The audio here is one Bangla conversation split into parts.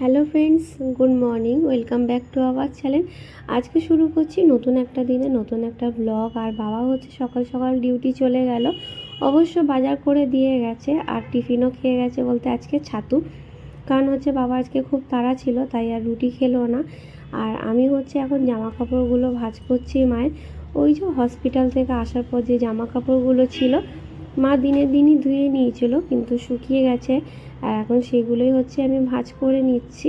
Hello friends, good morning, welcome back to our channel. আজকে শুরু করছি নতুন একটা দিনে, নতুন একটা ব্লগ আর বাবা হচ্ছে সকাল সকাল ডিউটি চলে গেল। অবশ্য বাজার করে দিয়ে গেছে, আর টিফিনও খেয়ে গেছে বলতে আজকে ছাতু। কারণ হচ্ছে বাবা আজকে খুব তাড়া ছিল, তাই আর রুটি খেলো না। আর আমি হচ্ছে এখন জামা কাপড়গুলো ভাঁজ করছি মায়ের। ওই যে হসপিটাল থেকে আসার পর যে জামা কাপড়গুলো ছিল মা দিনের দিনই ধুয়ে নিয়েছিল কিন্তু শুকিয়ে গেছে। আর এখন সেগুলোই হচ্ছে আমি ভাঁজ করে নিচ্ছি।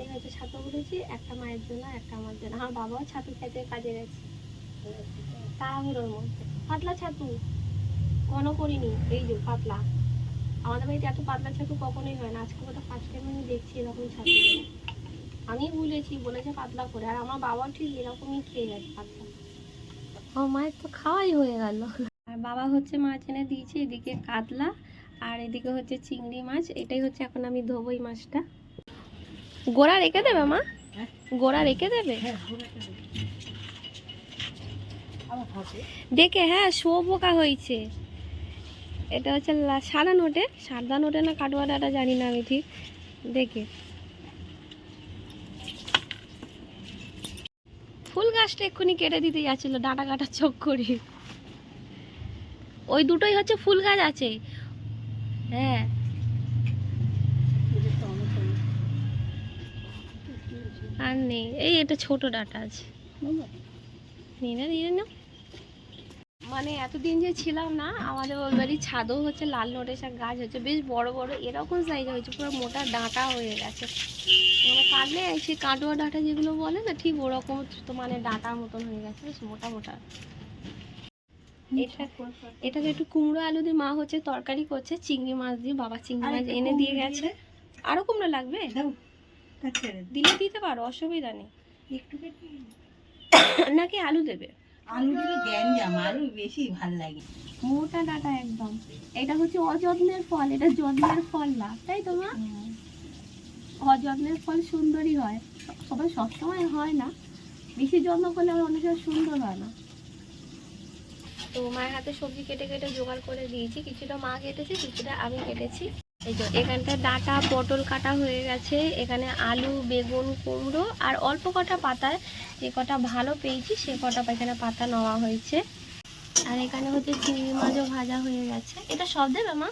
এই হচ্ছে ছাতু করেছি একটা মায়ের জন্য একটা আমার জন্য। আমার বাবাও ছাতু খেতে কাজে গেছে। তাড়াহুড়োর মধ্যে। পাতলা ছাতু। ঘন করিনি। এই যে পাতলা। আমাদের বাড়িতে এত পাতলা ছাতু কখনোই হয় না। আজকে ওটা ফার্স্ট টাইম আমি দেখছি এরকম ছাতু। আমি বলেছি বলেছে পাতলা করে। আর আমার বাবাও ঠিক এরকমই খেয়ে গেছে পাতলা। আমার মায়ের তো খাওয়াই হয়ে গেল। বাবা হচ্ছে মাছ এনে দিয়েছে এদিকে কাতলা আর এদিকে হচ্ছে চিংড়ি মাছ। এটাই হচ্ছে এখন আমি ধোবো এই মাছটা। গোড়া রেখে দেবে মা? গোড়া রেখে দেবে? দেখে হ্যাঁ শো পোকা হয়েছে। এটা হচ্ছে সাদা নোটে। সাদা নোটে না কাটোয়াটা জানি না আমি ঠিক। দেখে। ফুল গাছটা এক্ষুনি কেটে দিতে যাচ্ছিল ডাঁটা কাটা চোখ করে ওই দুটোই হচ্ছে ফুল গাছ আছে। হ্যাঁ। আর নেই। এই এটা ছোট ডাটা আছে। নিয়ে না মানে এতদিন যে ছিলাম না, আমাদের ওই বাড়ির ছাদও হচ্ছে লাল নোটেশা গাছ হচ্ছে। বেশ বড় বড়, এরকম সাইজ হয়েছে, পুরো মোটা ডাঁটা হয়ে গেছে। মানে কাটলে সেই কাটোয়া ডাঁটা যেগুলো বলে না, ঠিক ওরকম মানে ডাঁটার মতন হয়ে গেছে, বেশ মোটা মোটা। এটা এটাকে একটু কুমড়ো আলু দিয়ে মা হচ্ছে তরকারি করছে চিংড়ি মাছ দিয়ে বাবা চিংড়ি মাছ এনে দিয়ে গেছে। আরও কুমড়ো লাগবে? দিলে দিতে পারো অসুবিধা নেই। নাকি আলু দেবে? আলু দিলে গ্যাঞ্জাম আলু বেশি ভালো লাগে। মোটা ডাটা একদম। এটা হচ্ছে অযত্নের ফল এটা যত্নের ফল না তাই তো মা? অযত্নের ফল সুন্দরই হয়। সবাই সবসময় হয় না। বেশি যত্ন করলে আর অনেক সময় সুন্দর হয় না। তো মায়ের হাতে সবজি কেটে কেটে জোগাড় করে দিয়েছি। কিছুটা মা কেটেছে, কিছুটা আমি কেটেছি। এই যে, এখানটা ডাটা পটল কাটা হয়ে গেছে। এখানে আলু, বেগুন, কুমড়ো আর অল্প কটা পাতায় যে কটা ভালো পেয়েছি, সে কটা এখানে পাতা নেওয়া হয়েছে। আর এখানে হচ্ছে চিংড়ি মাছও ভাজা হয়ে গেছে। এটা সব দেবে মা?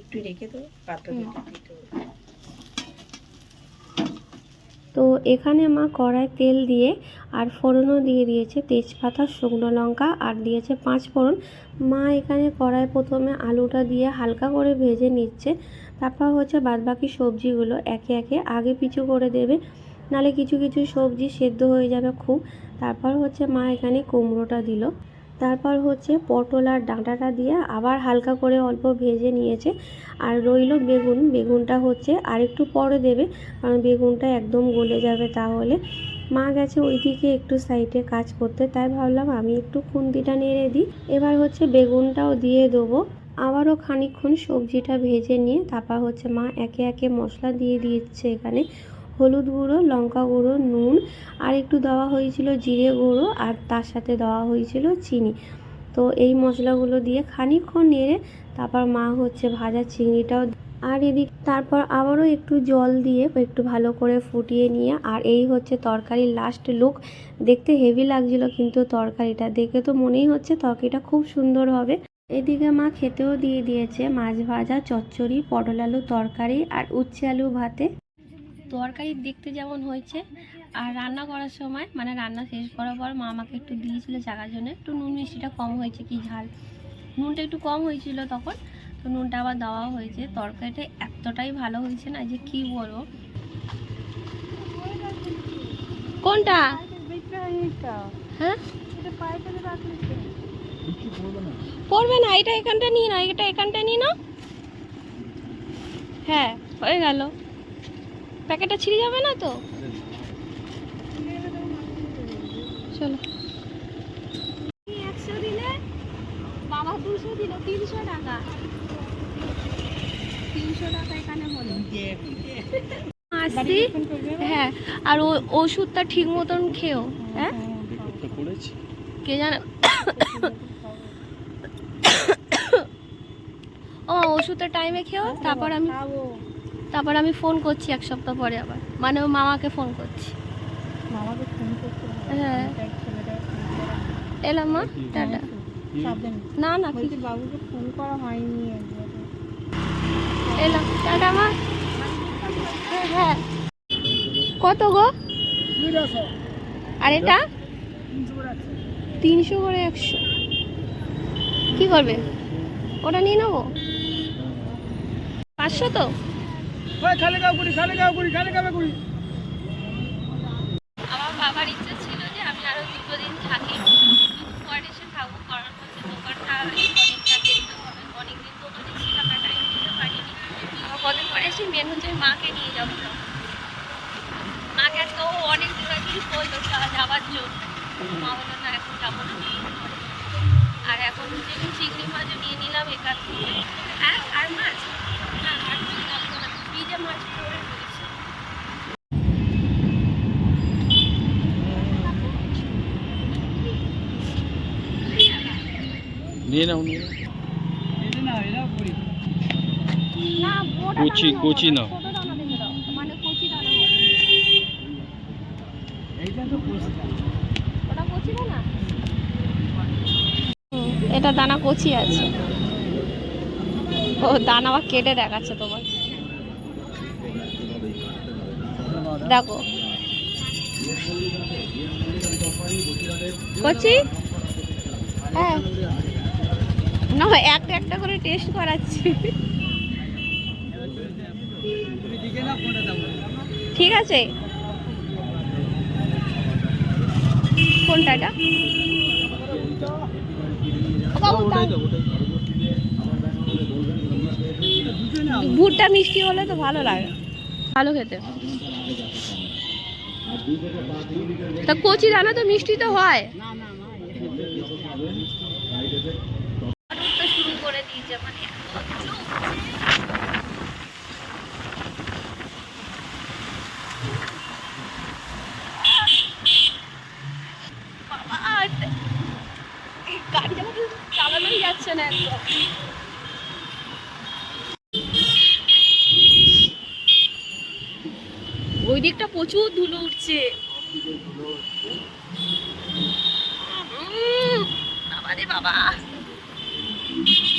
একটু রেখে দেবো পাতা। তো এখানে মা কড়ায় তেল দিয়ে আর ফোড়নও দিয়ে দিয়েছে তেজপাতা, শুকনো লঙ্কা আর দিয়েছে পাঁচ ফোড়ন। মা এখানে কড়ায় প্রথমে আলুটা দিয়ে হালকা করে ভেজে নিচ্ছে। তারপর হচ্ছে বাদবাকি সবজিগুলো একে একে আগে পিছু করে দেবে। নালে কিছু কিছু সবজি সেদ্ধ হয়ে যাবে খুব। তারপর হচ্ছে মা এখানে কুমড়োটা দিল। তারপর হচ্ছে পটল আর ডাঁটাটা দিয়ে আবার হালকা করে অল্প ভেজে নিয়েছে। আর রইল বেগুন। বেগুনটা হচ্ছে আরেকটু পরে দেবে, কারণ বেগুনটা একদম গলে যাবে তাহলে। মা গেছে ওইদিকে একটু সাইডে কাজ করতে, তাই ভাবলাম আমি একটু খুন্তিটা নেড়ে দিই। এবার হচ্ছে বেগুনটাও দিয়ে দেবো। আবারও খানিকক্ষণ সবজিটা ভেজে নিয়ে তারপর হচ্ছে মা একে একে মশলা দিয়ে দিচ্ছে এখানে। হলুদ গুঁড়ো, লঙ্কা গুঁড়ো, নুন আর একটু দেওয়া হয়েছিল জিরে গুঁড়ো আর তার সাথে দেওয়া হয়েছিল চিনি। তো এই মশলাগুলো দিয়ে খানিকক্ষণ নেড়ে তারপর মা হচ্ছে ভাজা চিংড়িটাও আর এদিক তারপর আবারও একটু জল দিয়ে একটু ভালো করে ফুটিয়ে নিয়ে আর এই হচ্ছে তরকারির লাস্ট লুক দেখতে হেভি লাগছিল কিন্তু তরকারিটা। দেখে তো মনেই হচ্ছে তরকারিটা খুব সুন্দর হবে। এদিকে মা খেতেও দিয়ে দিয়েছে মাছ ভাজা, চচ্চড়ি, পটল আলু তরকারি আর উচ্ছে আলু ভাতে। তরকারি দেখতে যেমন হয়েছে। আর রান্না করার সময় মানে রান্না শেষ করার পর মা আমাকে একটু দিয়েছিল জাগার জন্য। একটু নুন মিষ্টিটা কম হয়েছে কি ঝাল। নুনটা একটু কম হয়েছিল তখন, তো নুনটা আবার দেওয়া হয়েছে। তরকারিটা এতটাই ভালো হয়েছে না যে কি বলব। কোনটা? হ্যাঁ? পড়বে না, এটা এখানটা নিয়ে না এটা এখানটা নিয়ে না হ্যাঁ হয়ে গেল। প্যাকেটটা ছিঁড়ে যাবে না তো? চলো। একশো দিলে বাবা দুশো দিল তিনশো টাকা। তিনশো টাকা এখানে। আসছি হ্যাঁ আর ও ওষুধটা ঠিক মতন খেও হ্যাঁ? কে জানে? ও ওষুধ ওষুধের টাইমে খেও তারপর আমি খাব। তারপর আমি ফোন করছি এক সপ্তাহ পরে আবার। মানে ও মামাকে ফোন করছি। মামাকে ফোন করতে হ্যাঁ। এলাম মা টাটা। না না বাবুকে ফোন করা হয়নি এলাম টাটা মা। হ্যাঁ হ্যাঁ। কত গো? আর এটা? তিনশো করে একশো। কি করবে? ওটা নিয়ে নেব? পাঁচশো তো? আমার বাবার ইচ্ছা ছিল যে আমি আরও দুটো দিন থাকি পর এসে থাকব কারণ হচ্ছে দোকানটা অনেকটা দেখতে হবে অনেকদিন দোকানে ছিলাম না টাইম দিতে পারিনি। কদিন পরে এসে মেন মাকে নিয়ে যাব মাকে আজকে ও অনেক দিন বলল যা- যাওয়ার জন্য। মা না, এখন যাব না। আর এখন যেমন চিংড়ি মাছও নিয়ে নিলাম একার থেকে। হ্যাঁ আর মাছ? না মাছ নিয়ে নাও নিয়ে কচি- কচি নাও। মানে এটা দানা কচি আছে। ও দানা আবার কেটে দেখাচ্ছে তোমার দেখো। কচি? হ্যাঁ। না একটা একটা করে টেস্ট করাচ্ছি। ঠিক আছে। কোনটা এটা ও বাবু, দাও। ভুট্টা মিষ্টি হলে তো ভালো লাগে। ভালো খেতে। তা কচি দানা তো মিষ্টি তো হয়। চালানোই যাচ্ছে না একদম। ওই দিকটা প্রচুর ধুলো উঠছে। বাবা রে বাবা।